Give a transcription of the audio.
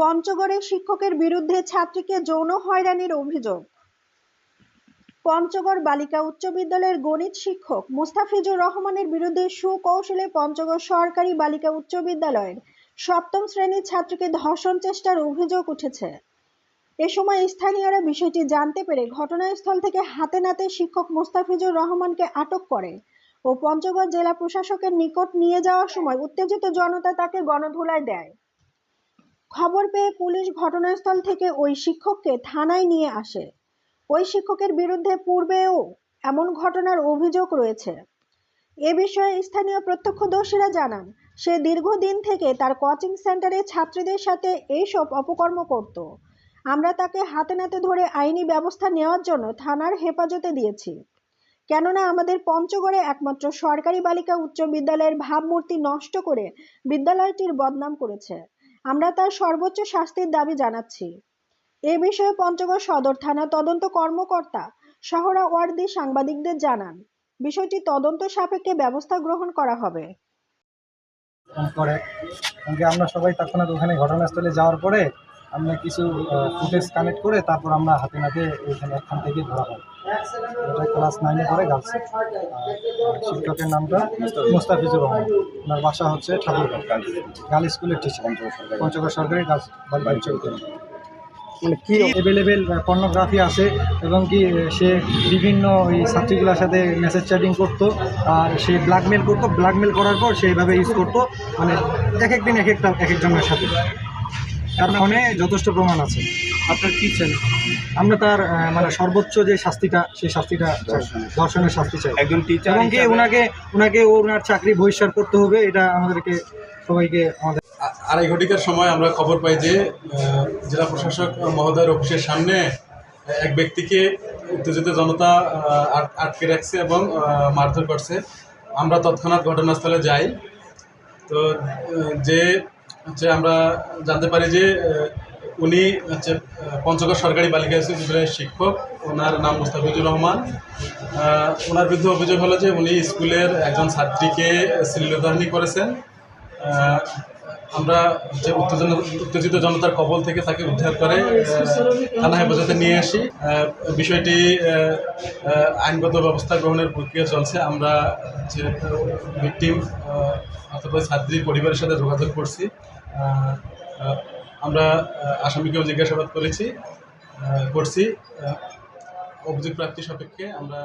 পঞ্চগড়ে শিক্ষকের বিরুদ্ধে ছাত্রীকে যৌন হয়রানির অভিযোগ। পঞ্চগড় বালিকা উচ্চ বিদ্যালয়ের গণিত শিক্ষক মুস্তাফিজুর রহমানের বিরুদ্ধে সুকৌশলে পঞ্চগড় সরকারি বালিকা উচ্চ বিদ্যালয়ের সপ্তম শ্রেণির ছাত্রীকে ধর্ষণ চেষ্টার অভিযোগ উঠেছে। এ সময় স্থানীয়রা বিষয়টি জানতে পেরে ঘটনাস্থল থেকে হাতে নাতে শিক্ষক মুস্তাফিজুর রহমানকে আটক করে ও পঞ্চগড় জেলা প্রশাসকের নিকট নিয়ে যাওয়ার সময় উত্তেজিত জনতা তাকে গণধোলায় দেয়। খবর পেয়ে পুলিশ ঘটনাস্থল থেকে ওই শিক্ষককে থানায় নিয়ে আসে। ওই শিক্ষকের বিরুদ্ধে পূর্বেও এমন ঘটনার অভিযোগ রয়েছে। এ বিষয়ে স্থানীয় প্রত্যক্ষদর্শীরা জানান, সে দীর্ঘদিন থেকে তার কোচিং সেন্টারে ছাত্রীদের সাথে এইসব অপকর্ম করত। আমরা তাকে হাতে নাতে ধরে আইনি ব্যবস্থা নেওয়ার জন্য থানার হেফাজতে দিয়েছি। কেননা আমাদের পঞ্চগড়ে একমাত্র সরকারি বালিকা উচ্চ বিদ্যালয়ের ভাবমূর্তি নষ্ট করে বিদ্যালয়টির বদনাম করেছে। আমরা তার সর্বোচ্চ শাস্তির দাবি জানাচ্ছি। এ বিষয়ে পঞ্চগড় সদর থানা তদন্ত কর্মকর্তা শহরা ওয়ার্দি সাংবাদিকদের জানান, বিষয়টি তদন্ত সাপেক্ষে ব্যবস্থা গ্রহণ করা হবে। আমরা সবাই তৎক্ষণাৎ ওখানে ঘটনাস্থলে যাওয়ার পরে আমরা কিছু ফুটেজ কানেক্ট করে তারপর আমরা হাতে নাতে ওইখানে এখান থেকে ধরা হয়। এটা ক্লাস নাইনে পড়ে গার্লস শিক্ষকের নামটা মুস্তাফিজুর রহমান। ওনার বাসা হচ্ছে ঠাকুরগাঁও। গার্ল স্কুলের টিচার পঞ্চগড় সরকারি গার্লস বালিকা উচ্চ বিদ্যালয় কি অ্যাভেলেবেল পর্নোগ্রাফি আছে এবং কি সে বিভিন্ন ওই ছাত্রীগুলোর সাথে মেসেজ চ্যাটিং করতো আর সে ব্ল্যাকমেল করতো। ব্ল্যাকমেল করার পর সে এইভাবে ইউজ করতো। মানে এক এক দিন এক একটা এক একজনের সাথে। তার ফোনে যথেষ্ট প্রমাণ আছে। আপনার কি চান আমরা তার মানে সর্বোচ্চ যে শাস্তিটা সেই শাস্তিটা ধর্ষণের শাস্তি। চাই। একজন টিচার এবং কি ওনাকে ওনাকে ওনার চাকরি বহিষ্কার করতে হবে এটা আমাদেরকে সবাইকে আমাদের আড়াই ঘটিকার সময় আমরা খবর পাই যে জেলা প্রশাসক মহোদয়ের অফিসের সামনে এক ব্যক্তিকে উত্তেজিত জনতা আট- আটকে রাখছে এবং মারধর করছে। আমরা তৎক্ষণাৎ ঘটনাস্থলে যাই। তো যে হচ্ছে আমরা জানতে পারি যে উনি হচ্ছে পঞ্চগড় সরকারি বালিকা বিদ্যালয়ের শিক্ষক। ওনার নাম মুস্তাফিজুর রহমান। ওনার বিরুদ্ধে অভিযোগ হলো যে, উনি স্কুলের একজন ছাত্রীকে শ্লীলতাহানি করেছেন। আমরা যে উত্তেজনা, উত্তেজিত জনতার কবল থেকে তাকে উদ্ধার করে থানা হেফাজতে নিয়ে আসি। বিষয়টি আইনগত ব্যবস্থা গ্রহণের প্রক্রিয়া চলছে। আমরা যে ভিকটিম অথবা ছাত্রীর পরিবারের সাথে যোগাযোগ করছি। আমরা আসামিকেও জিজ্ঞাসাবাদ করেছি করছি। অভিযোগ প্রাপ্তি সাপেক্ষে আমরা